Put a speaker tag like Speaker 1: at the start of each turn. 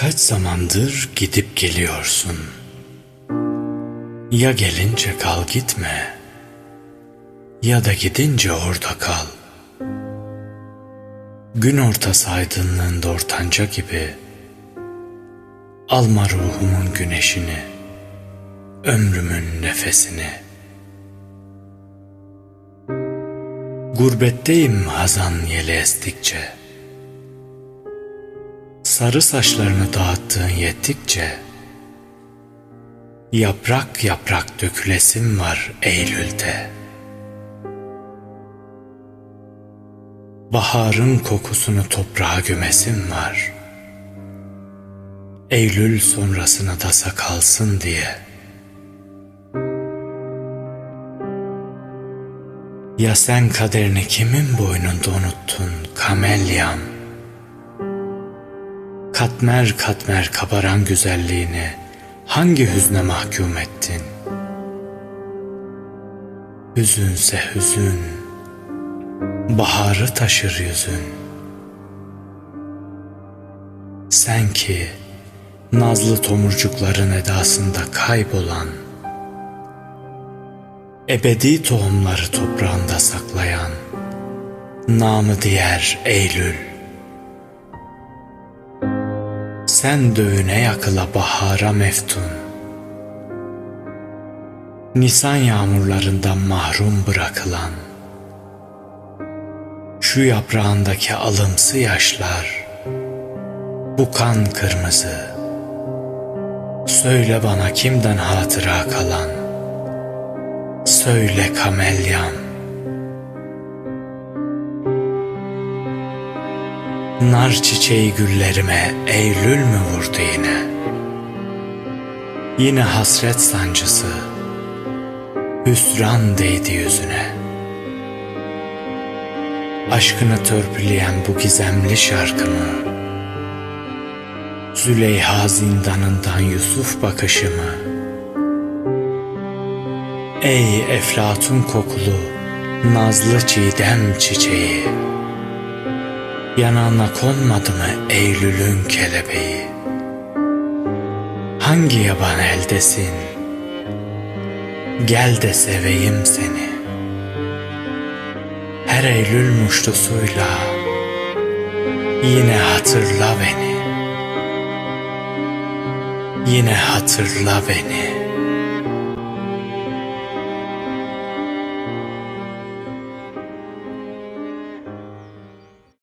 Speaker 1: Kaç zamandır gidip geliyorsun. Ya gelince kal gitme. Ya da gidince orada kal. Gün ortası aydınlığında ortanca gibi Alma ruhumun güneşini, ömrümün nefesini. Gurbetteyim hazan yeli estikçe. Sarı saçlarını dağıttığın yettikçe Yaprak yaprak dökülesim var Eylül'de. Baharın kokusunu toprağa gömesim var. Eylül sonrasına da sakalsın diye. Ya sen kaderini kimin boynunda unuttun kamelyam Katmer katmer kabaran güzelliğini hangi hüzne mahkum ettin? Hüzünse hüzün, baharı taşır yüzün. Sen ki nazlı tomurcukların edasında kaybolan, ebedi tohumları toprağında saklayan, namı diğer Eylül, sen dövüne yakıla bahara meftun. Nisan yağmurlarından mahrum bırakılan, şu yaprağındaki alımsı yaşlar, bu kan kırmızı, söyle bana kimden hatıra kalan, söyle kamelyam, Nar çiçeği güllerime Eylül mü vurdu yine? Yine hasret sancısı, hüsran değdi yüzüne. Aşkını törpüleyen bu gizemli şarkımı, Züleyha zindanından Yusuf bakışımı, Ey eflatun kokulu, nazlı çiğdem çiçeği, Yanağına konmadı mı Eylül'ün kelebeği? Hangi yaban eldesin? Gel de seveyim seni. Her Eylül muştusuyla yine hatırla beni. Yine hatırla beni.